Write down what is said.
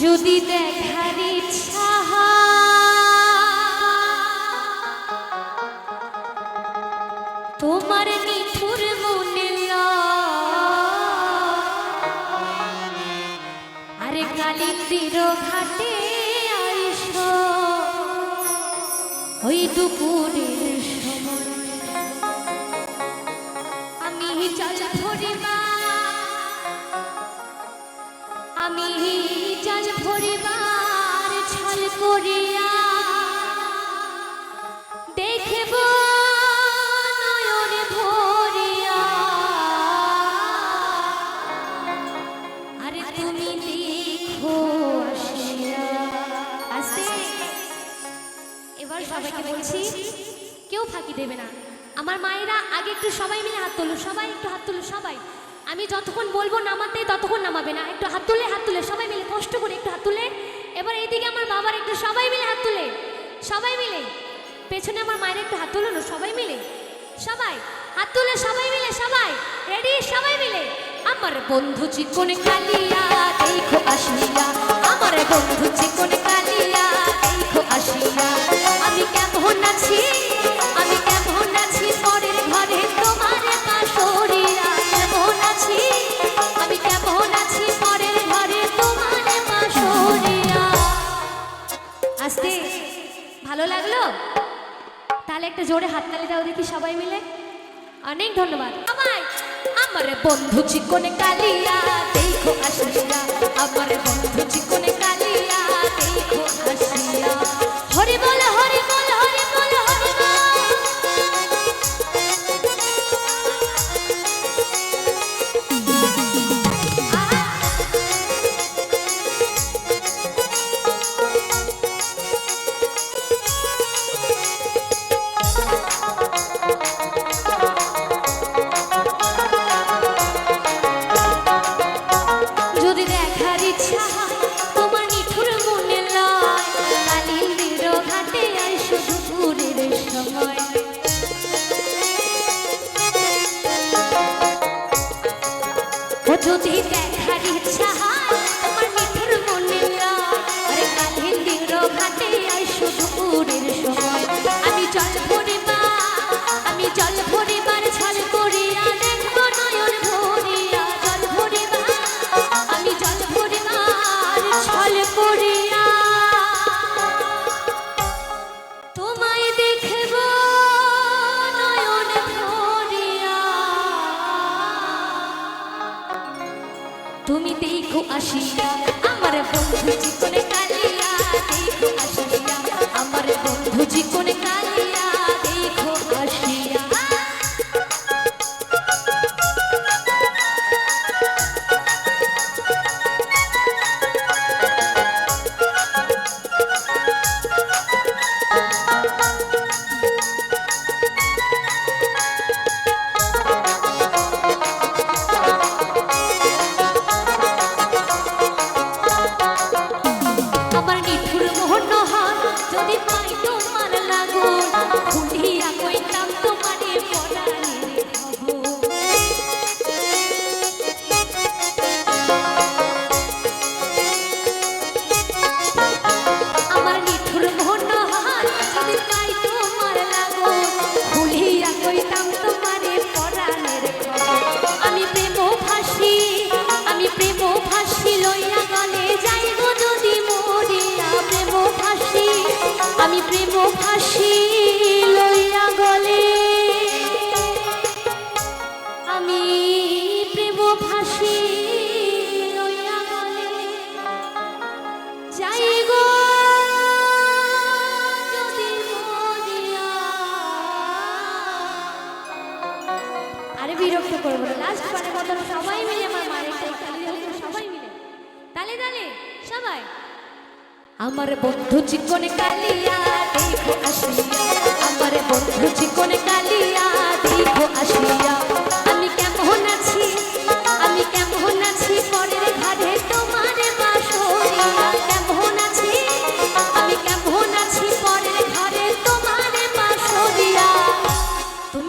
যদি দেখার ইচ্ছা তোমার নিঠুর মনে। আরে কালিন্দির ঘাটে আইস, ওই দুপুরের সময় আমি জল ভরিবা জল ভরিবার ছল করিয়া দেখব নয়ন ভরিয়া। আরে তুমি দেখো এবার সবাইকে বলছি কেউ ফাঁকি দেবে না। আমার মায়েরা আগে একটু সবাই মিলে হাত তোলো সবাই একটু হাত তোলো সবাই। আমি যতক্ষণ বলব নামাতে ততক্ষণ নামাবে না। একটু হাত তুলে হাত তুলে, সবাই মিলে কষ্ট করে একটু হাত তুলে। এবার এইদিকে আমার বাবার একটু সবাই মিলে হাত তুলে। সবাই মিলে। পেছনে আমার মায়ের একটু হাত তুলো না সবাই মিলে। সবাই, হাত তুলে সবাই মিলে, সবাই। রেডি সবাই মিলে। আমার বন্ধু চিকনে কালিয়া, দেখো আসিয়া আমার বন্ধু চিকনে কালিয়া, দেখো আসিয়া আমি কেমন আছি? আস্তে? ভালো লাগল? তাহলে একটা জোরে হাততালি দাও দেখি সবাই মিলে। অনেক ধন্যবাদ। সবাই, আমার বন্ধু চিকনে কালিয়া, দেখো আসলে আমার যদি দেখার ইচ্ছা হয়, তোমার নিঠুর মনে আরে কালিন্দির ঘাটে আইসো দুপুরের সময়। আমি জল ভরিবা, আমি জল ভরিবার ছল করিয়া দেখব নয়ন ভরিয়া। জল ভরিবা, আমি জল ভরিবার ছল করিয়া তুমি দেখো আসিয়া আমার বন্ধু জীবনে কালিয়া দেখো আসিয়া বিরক্ত করব না। লাস্ট পারে মতন সবাই মিলে আমার মায়ের সবাই মিলে। তালে তালে, সবাই। আমার বন্ধু চিকনে কালিয়া দেখো আসিয়া। আমার বন্ধু চিকনে কালিয়া দেখো আসিয়া।